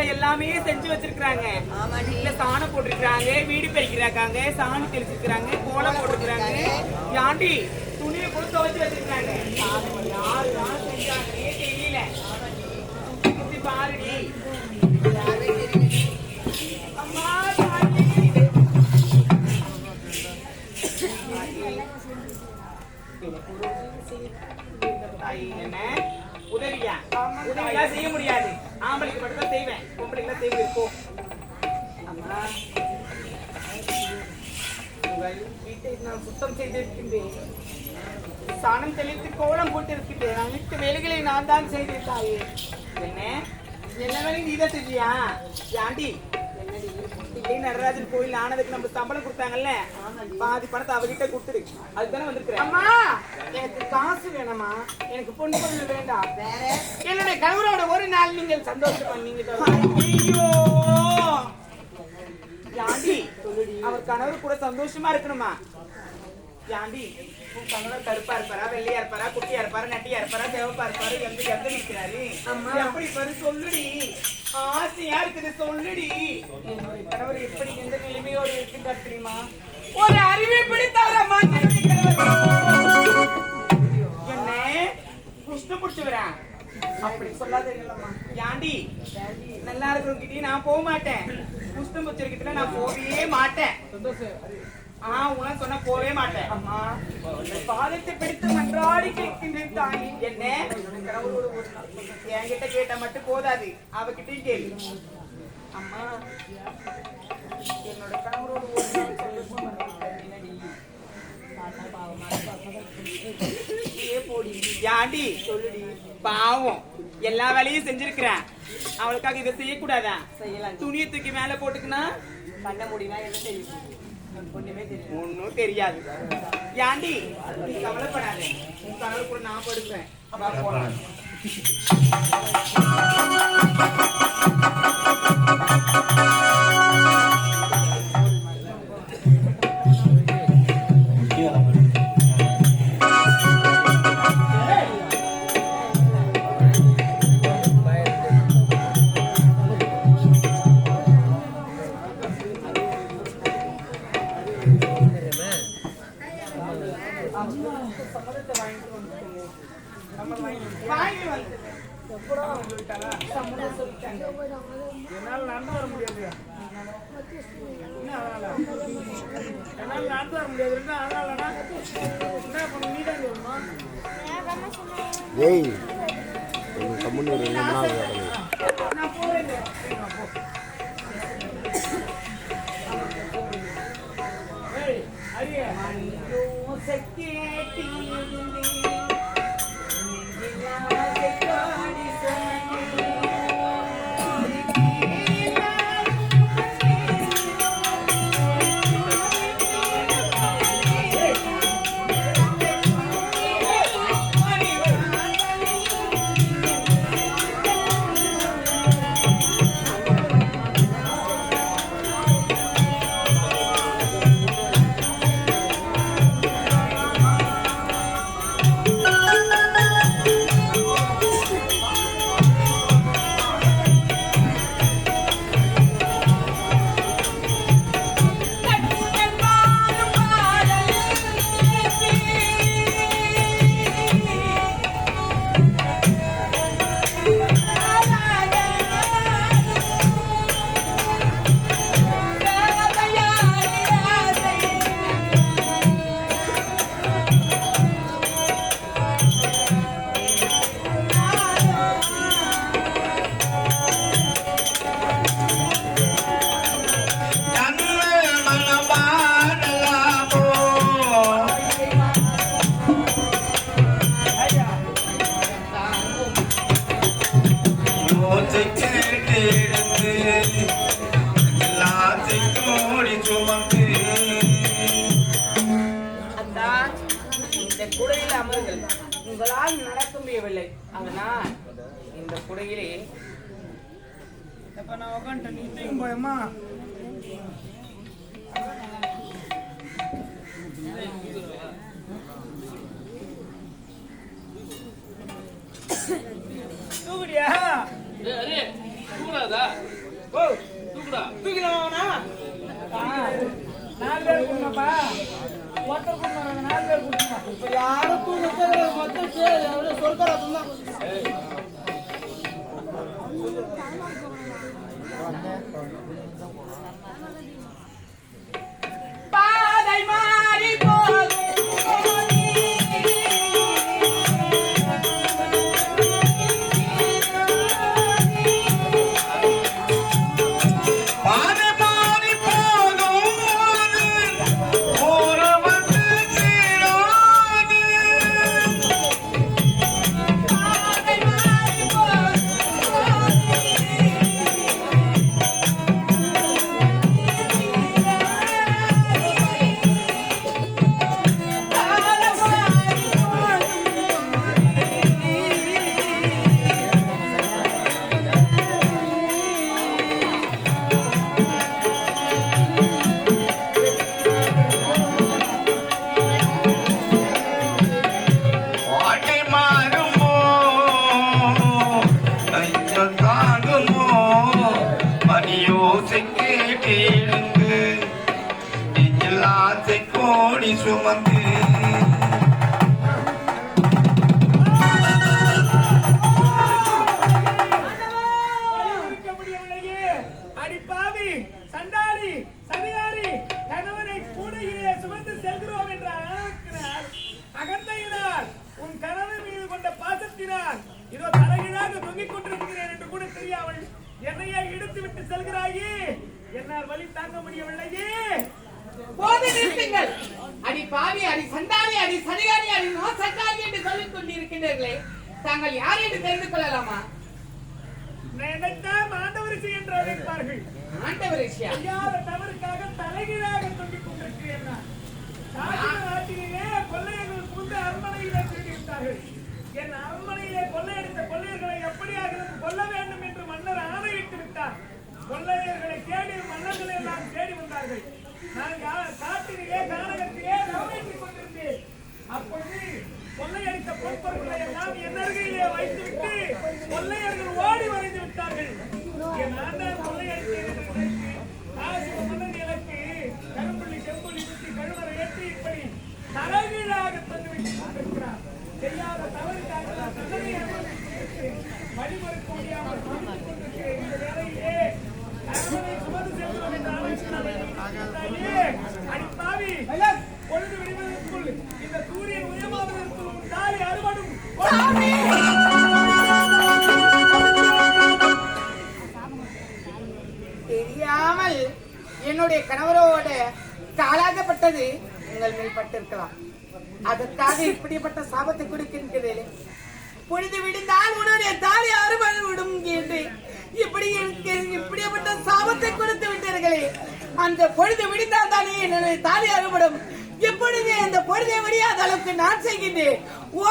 வேலை எல்லாமே செஞ்சு வச்சிருக்காங்க இல்ல சாணம் போட்டிருக்காங்க வீடு பெருக்கிறாங்க சாணி தெளிச்சிருக்காங்க கோலம் போட்டிருக்காங்க யாண்டி துணியை கூட துவைச்சு வச்சிருக்காங்க யாரு தான் செஞ்சாங்கன்னே தெரியல. பாருடி. உதவியா? உதவியா செய்ய முடியாது. ஆம்பளைக்கு மட்டும் தான் செய்வேன். பொம்பளைக்கு தான் செய்வது போ. அம்மா. உங்கள் வீட்டை நான் சுத்தம் செய்திருக்கின்றேன். சாணம் தெளித்து கோலம் போட்டிருக்கின்றேன். அனைத்து வேலைகளை நான் தான் செய்திருக்காயே. என்ன? என்ன வேலையும் நீ தான் செஞ்சியா? ஆண்டி நடராஜன் கோயில் ஆனதுக்கு நம்ம சம்பளம் கொடுத்தாங்கல்ல? பாதி பணத்தை அவகிட்ட கொடுத்துரு அதுதானே வந்திருக்கிறேன். அம்மா எனக்கு காசு வேணாமா எனக்கு பொண்ணு பொண்ணு வேண்டாம். வேற? என்னுடைய கணவரோட ஒரு நாள் நீங்கள் சந்தோஷம் பண்ணீங்க ஐயோ! யாண்டி அவர் கணவர் கூட சந்தோஷமா இருக்கணுமா? யாண்டி உன் கணவர் கருப்பா இருப்பாரா வெள்ளையா இருப்பாரா குட்டியா இருப்பாரா நட்டியா இருப்பாரா சிவப்பா இருப்பாரு எங்க எங்க நிற்கிறாரு அம்மா. எப்படி பாரு சொல்லுடி. ஆசையா இருக்குது சொல்லுடி? என்னுடைய கணவர் எப்படி எந்த நிலைமையோடு இருக்கின்றார் தெரியுமா? ஒரு அறிவை பிடித்தாரம்மா என்ன குஷ்டு பிடிச்சுக்கிறேன் அப்படி சொல்லாத யாண்டி நல்லா இருக்கிறவங்கிட்டயும் நான் போக மாட்டேன். குஷ்டம் பிடிச்சிருக்கிட்ட நான் போகவே மாட்டேன். ஆ உனக்கு சொன்னா போவே மாட்டேன். அம்மா பாதத்தை பிடித்து மன்றாடி கேட்கின்றேன் தாயி. என்ன. என்கிட்ட கேட்டா மட்டும் போதாது. அவகிட்டயும் கேளு. அம்மா என்னோட கணவரோட. யாண்டி சொல்லுடி. பாவம். எல்லா வேலையும் செஞ்சிருக்கிறேன். அவளுக்காக இதை செய்யக்கூடாதா? செய்யலாம் துணியை தூக்கி மேல போட்டுக்கினா? பண்ண முடியுமா என்ன தெரியும் ஒன்னும் தெரியாது. யாண்டி நீ கவலைப்படாத. உன் கணவர் கூட நான் படுக்கிறேன். போலாம். என்னால் நடந்து வர முடியாது என்னால் நடந்து வர முடியாது என்ன அதனாலனா என்ன பண்ண நீ தான் சொல்லணும் கம்முன்னு ஒரு ரெண்டு நான் போறேங்க. செக்கேட்டி இருந்தே. நெஞ்சிலா செக்காடி உங்களால் நடக்க முடியவில்லை. அதனால் இந்த குடையிலே இப்ப நான் தூக்குடியா? ஓ தூக்கிடலாமா நாலு பேர் கூட்டமாப்பா ஒருத்தர் வராங்க நாலு பேர் கூட்டமா இப்ப யாரும் தூங்க மொத்தம் சொற்கராத்தம் தான் பாதை மாறி போகும் தெரியாமல் என்னையே இழுத்து விட்டு செல்கிறாயே என்னால் வழி தாங்க முடியவில்லையே. போது நிறுத்துங்கள். அடி பாவி அடி சண்டாளி அடி சதிகாரி அடி மோசக்காரி என்று சொல்லிக் கொண்டிருக்கின்றீர்களே. தாங்கள் யார் என்று தெரிந்து கொள்ளலாமா? நினைத்தால் மாண்டவரிசி என்று அழைப்பார்கள். ஆண்டவர் விஷயம் செய்யாத தவறுக்காக தலைகீழாக தொங்கிக் கொண்டிருக்கிறேன் நாட்டிலே கொள்ளையர்கள் புகுந்து அரண்மனையிலே திருடிவிட்டார்கள். என் அரண்மனையிலே கொள்ளையடித்த கொள்ளையர்களை எப்படியாவது கொல்ல வேண்டும் என்று மன்னர் ஆணையிட்டு விட்டார். கொள்ளையர்களை தேடி மன்னர்கள் எல்லாம் தேடி வந்தார்கள். நான் கா- காட்டிலே கொள்ளையடித்த எல்லாம் என் வைத்துவிட்டு கொள்ளையர்கள் ஓடி மறைந்து விட்டார்கள். என் ஆண்டவர் அதற்காக இப்படிப்பட்ட சாபத்தை கொடுக்கின்றேன். பொழுது விடுந்தால் உன்னுடைய தாலி அறுபது விடும் என்று. இப்படி இப்படிப்பட்ட சாபத்தை கொடுத்து விட்டீர்களே. அந்த பொழுது விடுந்தால் தானே என்னுடைய தாலி அறுபடும் இப்பொழுது அந்த பொழுதை விடியாத அளவுக்கு நான் செய்கின்றேன். ஓ